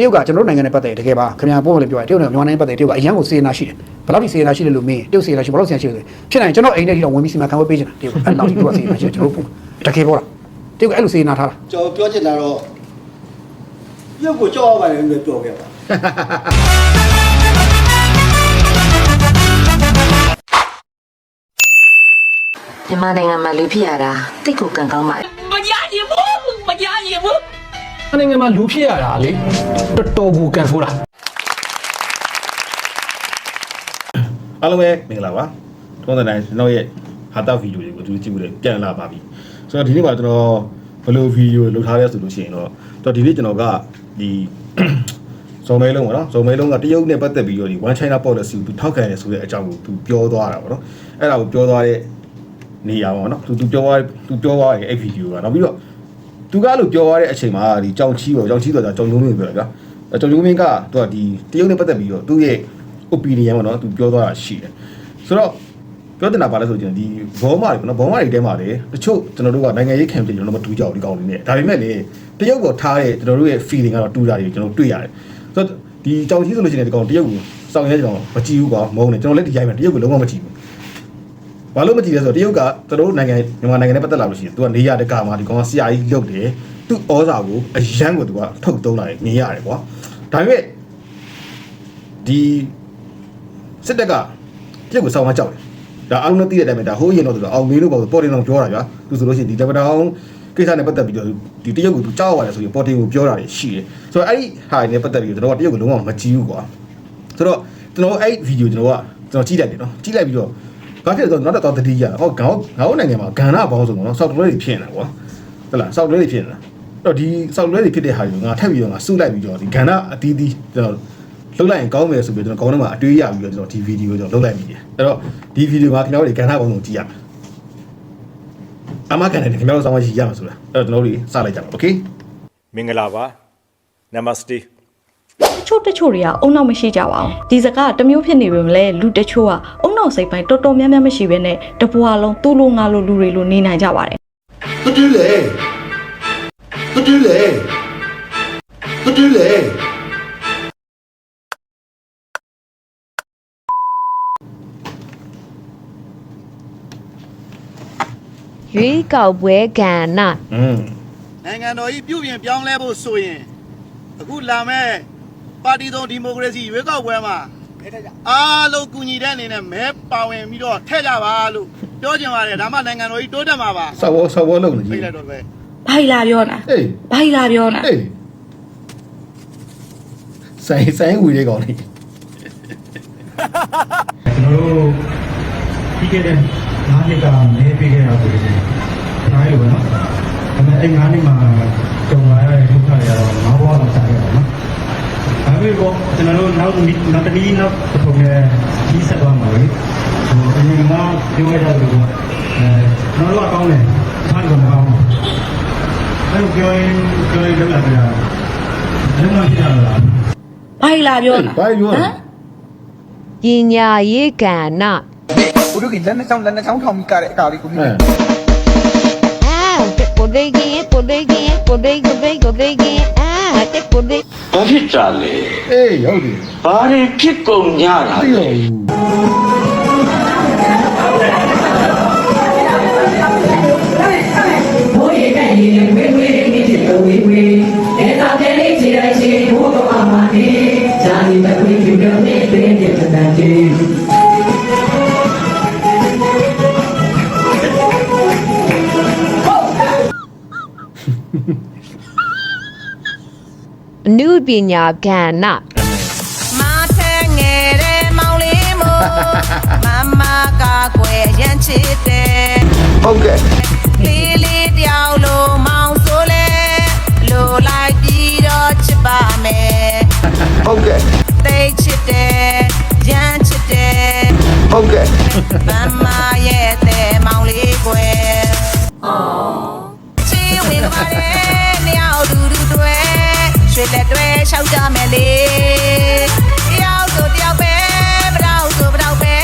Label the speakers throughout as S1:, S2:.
S1: တရုတ်ကကျွန်တော်တို့နိုင်ငံနဲ့ပတ်သက်တကယ်ပါခင်ဗျာပို့မလို့ပြောရတရုတ်နဲ့မြန်မာနိုင်ငံပတ်သက်တရုတ်ကအရန်ကိုစေနာရှိတယ်ဘယ်လောက်ထိစေနာရှိတယ်လို့မင်းတရုတ်စေနာရှိဘယ်လောက်စေနာရှိလဲဖြစ်နိုင်ကျွန်တော်အိမ်ထဲထိတော့ဝင်ပြီးစီမံခန့်ခွဲပေးချင်တာတရုတ်အဲ့လောက်ထိသူကစေနာရှိတယ်ကျွန်တော်တို့တကယ်ပေါ့လားတရုတ်ကအဲ့လိုစေနာထားတာ
S2: ကျွန်တော်ပြောချင်တာတော့ရုပ်ကိုကြောက်ရပါတယ်လို့ပြောခဲ့ပါ
S3: မြန်မာနိုင်ငံမှာလူဖြစ်ရတာတိတ်ကိုကံကောင်းပါတယ်
S4: မရရင်ဘူးမရရင်ဘူး
S5: နိုင်ငံမှာလူဖြစ်ရတာလေတော်တော်ကိုကန်ဆိုးတာ
S6: အားလုံးပဲမင်္ဂလာပါထုံးတဲ့တိုင်းကျွန်တော်ရဲ့ဟာတာဗီဒီယိုတွေကိုသူကြည့်မှုတွေပြန်လာပါပြီဆိုတော့ဒီနေ့မှာကျွန်တော်ဘယ်လိုဗီဒီယိုလုပ်ထားလဲဆိုလို့ရှိရင်တော့တော့ဒီနေ့ကျွန်တော်ကဒီဇုံမဲလုံးပေါ့နော်ဇုံမဲလုံးကတရုတ်နဲ့ပတ်သက်ပြီးတော့ဒီ one china policy ကိုသူထောက်ခံရဆိုတဲ့အကြောင်းကိုသူပြောသွားတာပေါ့နော်အဲ့ဒါကိုပြောသွားတဲ့နေရာပေါ့နော်သူသူပြောသွားသူပြောသွားရဲ့အဲ့ဗီဒီယိုကနောက်ပြီးတော့ သူကအဲ့လိုပြောသွားတဲ့အချိန်မှာဒီကြောင်ချီပေါ့ကြောင်ချီဆိုတာကြောင်ကျုံမင်းပြောတာဗျာအဲကြောင်ကျုံမင်းကသူကဒီတရုတ်နဲ့ပတ်သက်ပြီးတော့သူ့ရဲ့ opinion ပေါ့နော်သူပြောသွားတာရှိတယ်ဆိုတော့ပြောတင်တာပါလဲဆိုရင်ဒီဘောမာတွေပေါ့နော်ဘောမာတွေတဲမှာလေတချို့ကျွန်တော်တို့ကနိုင်ငံရေး campaign ကျွန်တော်တို့မတူကြဘူးဒီကောင်တွေနဲ့ဒါပေမဲ့လေတရုတ်ကိုထားတဲ့ကျွန်တော်တို့ရဲ့ feeling ကတော့တူတာတွေကျွန်တော်တွေ့ရတယ်ဆိုတော့ဒီကြောင်ကြီးဆိုလို့ရှိရင်ဒီကောင်တရုတ်ကိုစောင့်ရဲကျွန်တော်မကြည့်ဘူးကွာမဟုတ်နဲ့ကျွန်တော်လည်းဒီရိုက်မယ်တရုတ်ကိုလုံးဝမကြည့်ဘူး ဘာလို့မကြည့်လဲဆိုတော့တရုတ်ကကျွန်တော်တို့နိုင်ငံမြန်မာနိုင်ငံနဲ့ပတ်သက်လာလို့ရှိရင်သူကနေရတဲ့ကာမှာဒီကောင်ကဆရာကြီးလုပ်တယ်သူ့ဩဇာကိုအရန်ကိုသူကထုတ်သုံးလာတယ်မြင်ရတယ်ကွာဒါပေမဲ့ဒီစစ်တပ်ကတရုတ်ကိုစောင့်မကြောက်တယ်ဒါအားလုံးသိတဲ့အတိုင်းပဲဒါဟိုးရင်တော့သူကအောင်မင်းလို့ပေါ့ပေါ်တင်အောင်ပြောတာဗျာသူဆိုလို့ရှိရင်ဒီတပတောင်ကိစ္စနဲ့ပတ်သက်ပြီးတော့ဒီတရုတ်ကိုသူကြောက်ရတယ်ဆိုရင်ပေါ်တင်ကိုပြောတာတွေရှိတယ်ဆိုတော့အဲ့ဒီဟာတွေနဲ့ပတ်သက်ပြီးတော့ကျွန်တော်ကတရုတ်ကိုလုံးဝမကြည့်ဘူးကွာဆိုတော့ကျွန်တော်အဲ့ဗီဒီယိုကျွန်တော်ကကျွန်တော်ကြည့်လိုက်တယ်နော်ကြည့်လိုက်ပြီးတော့ ဘာဖြစ်လဲဆိုတော့နောက်တော့တတိယဟောငါငါတို့နိုင်ငံမှာဂန္ဓာဘောင်းဆိုတော့နော်ဆောက်တလွဲတွေဖြစ်နေတာကွာဟုတ်လားဆောက်တလွဲတွေဖြစ်နေတာအဲ့တော့ဒီဆောက်တလွဲတွေဖြစ်တဲ့ဟာတွေကိုငါထပ်ပြီးတော့ငါစုလိုက်ပြီးတော့ဒီဂန္ဓာအသီးသီးကျွန်တော် လှုပ်လိုက်ရင်ကောင်းမယ်ဆိုပြီးကျွန်တော်ကောင်းတော့မှအတွေးရပြီးတော့ကျွန်တော်ဒီဗီဒီယိုကျွန်တော်လှုပ်လိုက်မိတယ်အဲ့တော့ဒီဗီဒီယိုမှာခင်ဗျားတို့ကဏ္ဍပေါင်းစုံကြည့်ရမယ်အမကန်တယ်ခင်ဗျားတို့စောင်းမရှိရမှာဆိုတာအဲ့တော့ကျွန်တော်တို့စလိုက်ကြပါโอเค
S7: မင်္ဂလာပါနမစ တေ
S8: တချို့တချို့တွေကအုံနောက်မရှိကြပါဘူးဒီစကားကတစ်မျိုးဖြစ်နေပေမဲ့လည်းလူတချို့ကအုံနောက်စိတ်ပိုင်းတော်တော်များများမရှိဘဲနဲ့တပွားလုံးသူ့လိုငါလိုလူတွေလိုနေနိုင်ကြပါတယ်
S2: တတူးလေတတူးလေတတူးလေ
S9: ရွေးကောက်ပွဲကဏ္ဍ
S6: อืม
S10: နိုင်ငံတော်ကြီးပြုပြင်ပြောင်းလဲဖို့ဆိုရင်အခုလာမဲ့ ပါတီသုံးဒီမိုကရေစီရွေးကောက်ပွဲမှာအားလုံးကူညီတဲ့အနေနဲ့မဲပါဝင်ပြီးတော့ထည့်ကြပါလို့ပြောချင်ပါတယ်ဒါမှနိုင်ငံတော်ကြီးတိုးတက်မှာပါ
S6: ဆော်ဝဆော်ဝလုံးကြီး
S10: လိုက်တော့ပဲ
S8: ဘိုင်လာပြောနာ
S6: အေး
S8: ဘိုင်လာပြောနာ
S6: အေးဆိုင်ဆိုင်ဦးရေကောင်လေး
S5: ကျွန်တော်တို့ပြီးခဲ့တဲ့၅နှစ်ကမဲပေးခဲ့တာဆိုရင်ဒါရိုက်လို့ပဲနော်ဒါပေမဲ့အဲ့၅နှစ်မှာကြုံလာရတဲ့ဒုက္ခတွေကတော့ငါးဘဝလောက်တိုင် တွေ့တော့ကျွန်တော်တို့နောက်နောက်တနည်းနောက်တစ်ပုံနဲ့ကြီးဆက်သွားမှာလေဟိုအရင်ကပြောခဲ့တာကတော့အဲကျွန်တော်တို့အကောင်းတယ်ဖန်ကောင်မကောင်းဘူးအဲ့လိုပြောရင်ပြောရင်လောက်လာကြတာဘယ်မှဖြစ်တာလား
S8: ဘိုင်လာပြောတာ
S6: ဘိုင်ပြော
S9: ပညာရေးကဏ္ဍ
S2: ဘုရုကလက်နဲ့ချောင်းလက်နဲ့ချောင်းထောင်ပြီးကြတဲ့အကာလေးကိုမြင်
S9: တယ် Por de guía, por de guía, por de guía, por de guía. တက်ကိုဒေ
S4: ဘာဖြစ်ကြလဲ
S6: အေးဟုတ်တယ်
S4: ဘာတွေဖြစ်ကုန်ကြတာ
S6: သိ
S4: လဲ
S6: ရော
S4: ဘိုးရဲ့ကရင်ဝေးဝေးနေတယ်ဝေးဝေးအဲတာတဲ့လေးခြေတိုင်းခြေဘိုးတော့အမနေဇာတိတခွေပြပြောနေတဲ့တဲ့တန်တေး
S9: ပညာကဏ္ဍ
S3: မထဲငယ်တဲ့မောင်လေးမို့မမကကွယ်ရမ်းချစ်တယ်
S2: ဟုတ်ကဲ့
S3: ချော
S2: က်ကြ
S3: မယ်လေတယောက်ဆိုတယောက်ပဲပတော့ဆိုပတော့ပဲ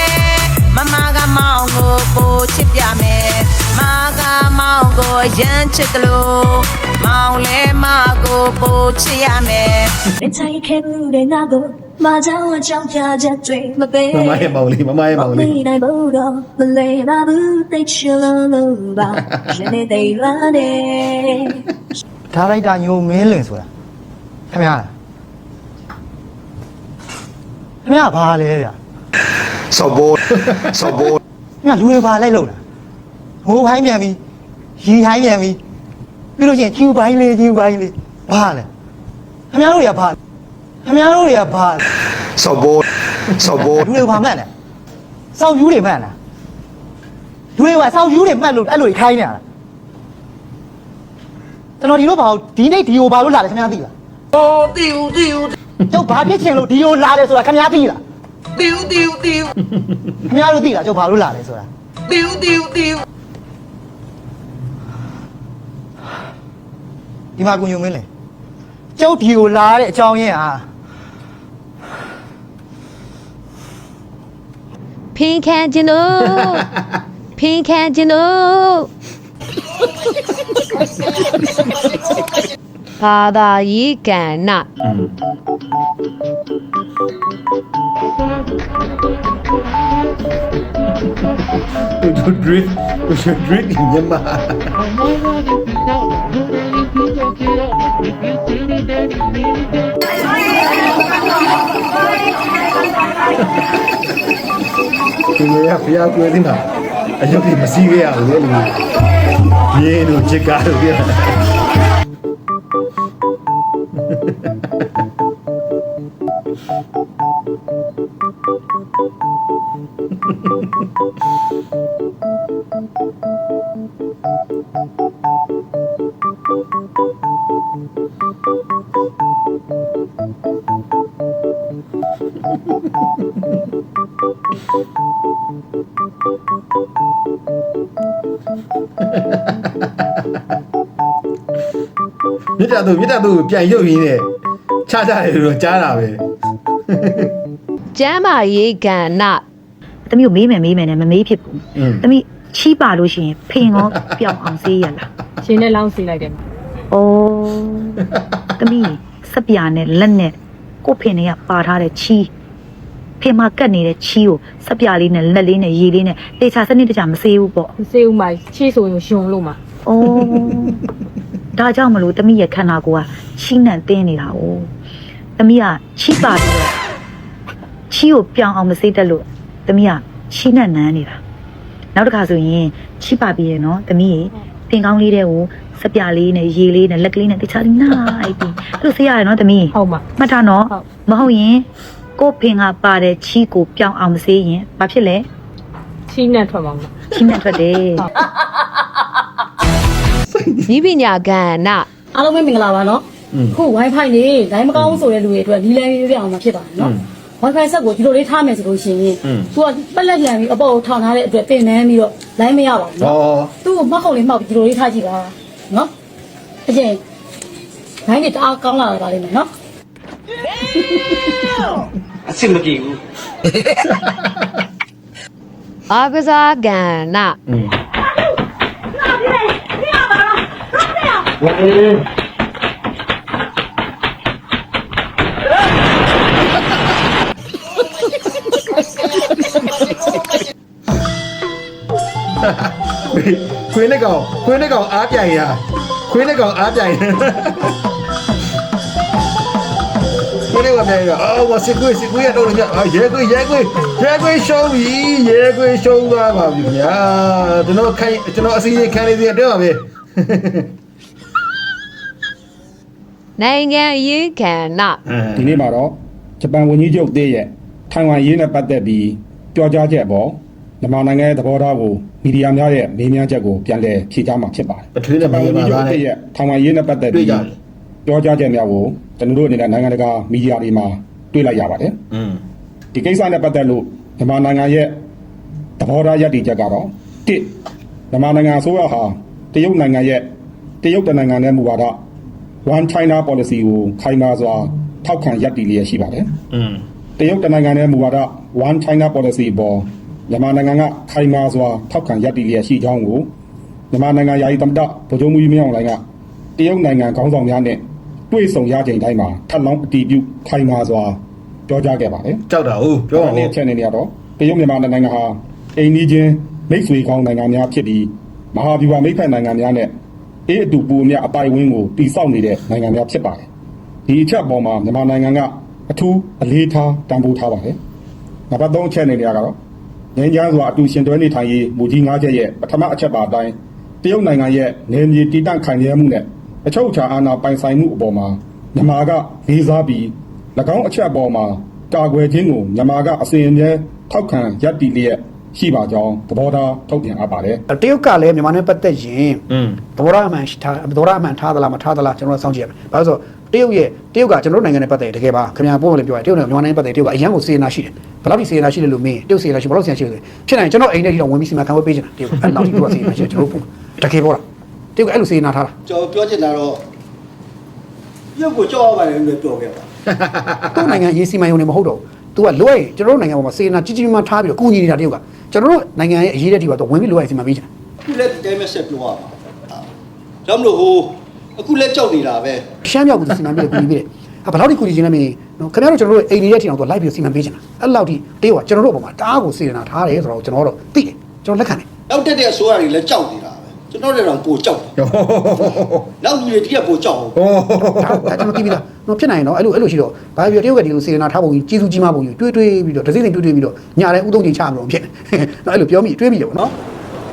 S3: မမကမောင်ကိုပိုချစ်ပြမယ်မကမောင်ကို
S2: ရမ်းချစ်တယ်လို့မောင်လဲမကိုပိုချစ်ရမယ်
S8: မထိုင်ခဲ့ဘူးတဲ့ငါကိုမကြောင်အကြောင်းပြချက်တွေမပေး
S6: မမရဲ့မောင်လေးမမရဲ့မောင်လေး
S8: မနိုင်ဘူးတော့မလဲပါဘူးတိတ်ချလို့ပါရနေတယ်လာတယ်
S11: ဒါရိုက်တာညိုမင်းလင်ဆိုတာခင်ဗျာ ခင်ဗျာဘာလဲဗျာ
S12: ဆော့ဘောဆော့ဘော
S11: ခင်ဗျာလူတွေဘာလိုက်လို့လားဟိုဘိုင်းပြန်ပြီရီဟိုင်းပြန်ပြီပြီးလို့ချင်းကျူဘိုင်းလေးကျူဘိုင်းလေးဘာလဲခင်ဗျားတို့တွေကဘာခင်ဗျားတို့တွေကဘာ
S12: ဆော့ဘောဆော့ဘော
S11: လူတွေဘာမှတ်လဲစောက်ယူတွေမှတ်လားလူတွေကစောက်ယူတွေမှတ်လို့အဲ့လိုခိုင်းနေတာလားကျွန်တော်ဒီလိုဘာလို့ဒီနေ့ဒီကိုဘာလို့လာလဲခင်ဗျားသိလား
S13: အိုးတီဦးတီဦး
S11: ကျုပ်ဘာဖြစ်ချင်လို့ဒီကိုလာတယ်ဆိုတာခင်ဗျားသိလား
S13: တီဦးတီဦးတီဦး
S11: ခင်ဗျားတို့သိလားကျုပ်ဘာလို့လာလဲဆိုတာ
S13: တီဦးတီဦးတီဦး
S11: ဒီမှာကိုညုံမင်းလေကျုပ်ဒီကိုလာတဲ့အကြောင်းရင်းဟာ
S9: ဖင်ခံခြင်းတို့ဖင်ခံခြင်းတို့ ဘာသာရေးကဏ္ဍ
S6: သူတို့ drink သူတို့ drink မြန်မာသူရဖျားကွယ်တင်တာအယုတ်ကြီး မစည်းခဲ့ရဘူးလေလူရင်းတို့ချစ်ကားတို့ပြတာမြစ်တာသူမြစ်တာသူပြန်ရုပ်ရင်းနဲ့ ချကြတယ်လို့ကြားတာပဲ
S9: ကျမ်းမာရေးကဏ္ဍ
S14: ။သမီးကိုမေးမယ်မေးမယ်နဲ့မမေးဖြစ်ဘူး
S6: อืม
S14: ။သမီးချီးပါလို့ရှိရင်ဖင်ရောပြောင်းအောင်စေးရလား
S8: ရှင်နဲ့လောင်းစီလိုက်တယ်
S14: ။အိုးသမီးစက်ပြာနဲ့လက်နဲ့ကိုယ့်ဖင်တွေကပါထားတဲ့ချီးဖင်မှာကတ်နေတဲ့ချီးကိုစက်ပြာလေးနဲ့လက်လေးနဲ့ရေလေးနဲ့တေချာစနစ်တကျမစေးဘူးပေါ့
S8: မစေးဦးမှာချီဆိုရင်ယွန်လို့မှာ
S14: ။အိုးဒါကြောင့်မလို့သမီးရဲ့ခန္ဓာကိုယ်ကချီးနှံတင်းနေတာ哦။ သမီးကချီးပါပြီးတော့ချီးကိုပြောင်းအောင်မစေးတတ်လို့သမီးကချီးနှံနန်းနေတာ။နောက်တစ်ခါဆိုရင်ချိပါပြီးရနော်တမီးရေပင်ကောင်းလေးတဲ့ကိုစက်ပြလေးနဲ့ရေလေးနဲ့လက်ကလေးနဲ့တခြားလေးနိုင်ပြီးအဲ့လိုဆေးရတယ်နော်တမီး
S8: ဟုတ်မှာ
S14: မှတ်ထားနော်
S8: ဟုတ်
S14: မဟုတ်ရင်ကို့ဖင်ကပါတဲ့ချီကိုပြောင်းအောင်မဆေးရင်ဘာဖြစ်လဲ
S8: ချီနဲ့ထွက်မှာမ
S14: ချီနဲ့ထွက်တယ်
S9: ဤပညာကဏ္ဍ
S15: အားလုံးပဲမင်္ဂလာပါနော် ခု wifi နေဒိုင်းမကောင်းဆိုတဲ့လူတွေအတွက်ဒီလန်ပြပြအောင်မှာဖြစ်ပါတယ်နော် wifi ဆက်ကိုဒီလိုလေးထားမယ်ဆိုလို့ရှိရင်သူကပက်လက်လန်ပြီးအပေါ်ကိုထောင်ထားတဲ့အတွက်ပင်နှမ်းပြီးတော့ line မရပါဘူး
S6: ဩ
S15: နော်သူ့ကိုမှတ်ခုံလေးမှောက်ပြီးဒီလိုလေးထားကြည့်ပါနော်အကျဉ် line တွေတအားကောင်းလာတာပါလိမ့်မယ်နော်
S9: အားကစားကဏ္ဍ
S6: อืม ခွေးနဲ့ကောင်ခွေးနဲ့ကောင်အားပြိုင်ရခွေးနဲ့ကောင်အားပြိုင်ခွေးနဲ့ကောင်ပြိုင်ရအော်ဝစစ်ခွေးစစ်ခွေးရတော့လည်းအာရဲခွေးရဲခွေးရဲခွေးရှုံးပြီရဲခွေးရှုံးသွားပါပြီခင်ဗျာကျွန်တော်ခိုင်းကျွန်တော်အစီအစဉ်ခံနေစီတော့ပါပဲ
S9: နိုင်ငံရေးကဏ္ဍ
S16: ဒီနေ့မှာတော့ဂျပန်ဝန်ကြီးချုပ်သေးရဲ့ထိုင်ဝမ်ရေးနဲ့ပတ်သက်ပြီးပြောကြားချက်ပေါ့ မြန်မာနိုင်ငံရဲ့သဘောထားကိုမီဒီယာများရဲ့မေးမြန်းချက်ကိုပြန်လည်ဖြေကြားမှာဖြစ်ပါတယ်
S6: ပထွေးနဲ့
S16: မင်းသားနဲ့ထောင်ဝင်ရေးနဲ့ပတ်သက်ပြီးပြောကြားချက်များကိုကျွန်တော်တို့အနေနဲ့နိုင်ငံတကာမီဒီယာတွေမှာတွေ့လိုက်ရပါတယ်
S6: อืม
S16: ဒီကိစ္စနဲ့ပတ်သက်လို့မြန်မာနိုင်ငံရဲ့သဘောထားရည်တည်ချက်ကတော့တစ်မြန်မာနိုင်ငံအစိုးရဟာတရုတ်နိုင်ငံရဲ့တရုတ်တနိုင်ငံနဲ့မူဝါဒ One China Policy ကိုခိုင်မာစွာထောက်ခံရည်တည်လျက်ရှိပါတယ်။
S6: အင်း
S16: တရုတ်တနိုင်ငံနဲ့မူဝါဒ One China Policy ပေါ် မြန်မာနိုင်ငံကခိုင်မာစွာထောက်ခံရည်တည်လျက်ရှိကြောင်းကိုမြန်မာနိုင်ငံယာယီသမ္မတဗိုလ်ချုပ်မှုကြီးမင်းအောင်လှိုင်ကတရုတ်နိုင်ငံခေါင်းဆောင်များနဲ့တွေ့ဆုံရချိန်တိုင်းမှာထပ်လောင်းအတီးပြုခိုင်မာစွာပြောကြားခဲ့ပါတယ်
S6: ကြောက်တာဟုတ်ပြောပါ
S16: နဲ့
S6: ဦး
S16: ချက်နေနေရတော့တရုတ်မြန်မာနိုင်ငံဟာအိမ်နီးချင်းမိတ်ဆွေကောင်းနိုင်ငံများဖြစ်ပြီးမဟာဗျူဟာမိတ်ဖက်နိုင်ငံများနဲ့အေးအတူပူအမြအပိုင်ဝင်းကိုတည်ဆောက်နေတဲ့နိုင်ငံများဖြစ်ပါတယ်ဒီအချက်အပေါ်မှာမြန်မာနိုင်ငံကအထူးအလေးထားတန်ဖိုးထားပါတယ်နံပါတ်3အချက်အနေနဲ့ကတော့ ငင်းချမ်းစွာအတူရှင်တွဲနေထိုင်ရေးမူကြီး၅ချက်ရဲ့ပထမအချက်ပါအတိုင်းတရုတ်နိုင်ငံရဲ့နေမြေတည်တံ့ခိုင်မြဲမှုနဲ့အချုပ်အခြာအာဏာပိုင်ဆိုင်မှုအပေါ်မှာမြန်မာကလေးစားပြီး၎င်းအချက်အပေါ်မှာကာကွယ်ခြင်းကိုမြန်မာကအစဉ်အမြဲထောက်ခံရပ်တည်လျက် ရှိပါကြောင်းသဘောထားထုတ်ပြန်အပ်ပါတယ်
S1: တရုတ်ကလည်းမြန်မာနဲ့ပတ်သက်ရင်
S6: อืม
S1: သဘောထားအမှန်ရှိထားသဘောထားအမှန်ထားသလားမထားသလားကျွန်တော်တို့စောင့်ကြည့်ရမယ်။ဘာလို့လဲဆိုတော့တရုတ်ရဲ့တရုတ်ကကျွန်တော်တို့နိုင်ငံနဲ့ပတ်သက်ရင်တကယ်ပါခင်ဗျာပို့မလို့ပြောရတရုတ်နဲ့မြန်မာနိုင်ငံနဲ့ပတ်သက်တရုတ်ကအရန်ကိုစေနာရှိတယ်။ဘယ်လောက်ထိစေနာရှိလဲလို့မင်းတရုတ်စေနာရှိဘယ်လောက်စေနာရှိလဲဖြစ်နိုင်ကျွန်တော်အိမ်ထဲထိတော့ဝင်ပြီးစီမံခန့်ခွဲပေးချင်တာတရုတ်အဲ့လောက်ထိသူကစေနာရှိတယ်ကျွန်တော်တို့ပို့တကယ်ပေါ့လားတရုတ်ကအဲ့လိုစေနာထားတာ
S13: ကျွန်တော်ပြောချင်တာတော့ရုပ်ကိုကြောက်ရပါတယ်လို့ပြောခဲ့ပါ
S1: သူ့နိုင်ငံရေးစီမံရုံနဲ့မဟုတ်တော့ သူကလွယ်ကျွန်တော်တို့နိုင်ငံပေါ်မှာစေနာကြီးကြီးမားမားထားပြီးတော့ကူညီနေတာတရုတ်ကကျွန်တော်တို့နိုင်ငံရဲ့အရေးတဲ့ထိပါတော့ဝင်ပြီးလွယ်စီမံပေးချင်တာ
S13: ခုလည်းဒီတိုင်းပဲဆက်ပြောရမှာဒါမလို့ဟိုအခုလည်းကြောက်နေတာပဲ
S1: ရှမ်းမြောက်ကိုစီမံပြီးတော့ကူညီပေးတယ်။ဟာဘယ်လောက်ထိကူညီခြင်းလဲမင်းနော်ခင်ဗျားတို့ကျွန်တော်တို့အိမ်နေတဲ့ထင်အောင်သူလိုက်ပြီးစီမံပေးချင်တာ။အဲ့လောက်ထိတေးကကျွန်တော်တို့အပေါ်မှာတအားကိုစေနာထားတယ်ဆိုတော့ကျွန်တော်တို့သိတယ်ကျွန်တော်လက်ခံတယ်
S13: နောက်တက်တဲ့အစိုးရတွေလည်းကြောက်နေတာပဲ ကျွန်တော်တို့တော့ပိုကြောက်တယ်နောက်လူတွေတရက်ပိုကြောက်အောင်။
S1: ဒါဒါကျွန်တော်သိပြီလား။နော်ဖြစ်နိုင်ရင်တော့အဲ့လိုအဲ့လိုရှိတော့ဘာပြောတရုတ်ကဒီလိုစေနာထားပုံကြီးကျေးဇူးကြီးမပုံကြီးတွေးတွေးပြီးတော့ဒစိမ့်စိမ့်တွေးတွေးပြီးတော့ညာလည်းဥသုံးချင်းချမှာဖြစ်တယ်။နော်အဲ့လိုပြောမိတွေးမိတယ်ပေါ့နော်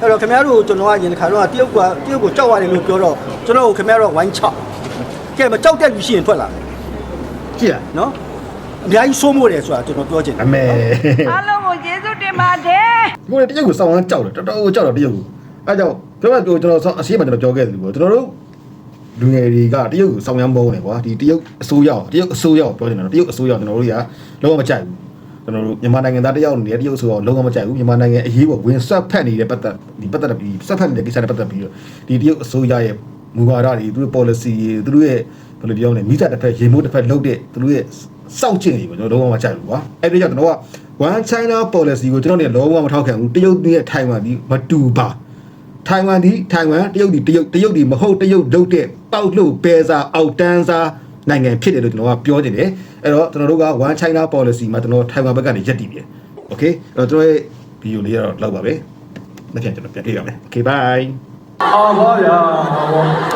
S13: အဲ့တော့ခင်ဗျားတို့ကျွန်တော်ကရင်တစ်ခါတော့တရုတ်ကတရုတ်ကိုကြောက်ရတယ်လို့ပြောတော့ကျွန်တော်ကိုခင်ဗျားတို့ဝိုင်းချကဲမကြောက်တဲ့လူရှိရင်ထွက်လာ
S6: ကြည့်လား
S13: နော်အများကြီးစိုးမိုးတယ်ဆိုတာကျွန်တော်ပြောချင်တယ်
S6: အမေ
S2: အားလုံးကိုကျေးဇူးတင်ပါတယ်
S6: ဒီကိုတရုတ်ကိုစောင်းဝမ်းကြောက်တယ်တော်တော်ကြောက်တယ်တရုတ်ကို အဲကြောင့်ပြောမှပြောကျွန်တော်အရှိမကျွန်တော်ပြောခဲ့တယ်ပေါ့ကျွန်တော်တို့လူငယ်တွေကတရုတ်ကိုစောင်းရမ်းပုံးတယ်ကွာဒီတရုတ်အစိုးရတရုတ်အစိုးရပြောနေတာတရုတ်အစိုးရကျွန်တော်တို့တွေကလုံးဝမကြိုက်ဘူးကျွန်တော်တို့မြန်မာနိုင်ငံသားတယောက်အနေနဲ့တရုတ်အစိုးရလုံးဝမကြိုက်ဘူးမြန်မာနိုင်ငံအရေးပေါ်ဝင်ဆက်ဖက်နေတဲ့ပတ်သက်ဒီပတ်သက်ပြီးဆက်ဖက်နေတဲ့ကိစ္စတွေပတ်သက်ပြီးတော့ဒီတရုတ်အစိုးရရဲ့မူဝါဒတွေသူတို့ policy တွေသူတို့ရဲ့ဘယ်လိုပြောမလဲမိသားတစ်ဖက်ရေမိုးတစ်ဖက်လုပ်တဲ့သူတို့ရဲ့စောင့်ကျင့်တွေကိုကျွန်တော်လုံးဝမကြိုက်ဘူးကွာအဲ့ဒီကြောင့်ကျွန်တော်က one china policy ကိုကျွန်တော်တို့လုံးဝမထောက်ခံဘူးတရုတ်ရဲ့ထိုင်ဝမ်ဒီမတူပါ ထိုင်ဝမ်ဒီထိုင်ဝမ်တရုတ်ဒီတရုတ်တရုတ်ဒီမဟုတ်တရုတ်လုပ်တဲ့ပေါက်လို့ပဲစားအောက်တန်းစားနိုင်ငံဖြစ်တယ်လို့ကျွန်တော်ကပြောနေတယ်အဲ့တော့ကျွန်တော်တို့က one china policy မှာကျွန်တော်ထိုင်ဝမ်ဘက်ကနေရက်တည်တယ် okay အဲ့တော့ကျွန်တော်ရဲ့ဗီဒီယိုလေးကတော့လောက်ပါပဲနောက်ပြန်ကျွန်တော်ပြန်တွေ့ရမယ် okay bye
S16: အောင်ပါဗျာ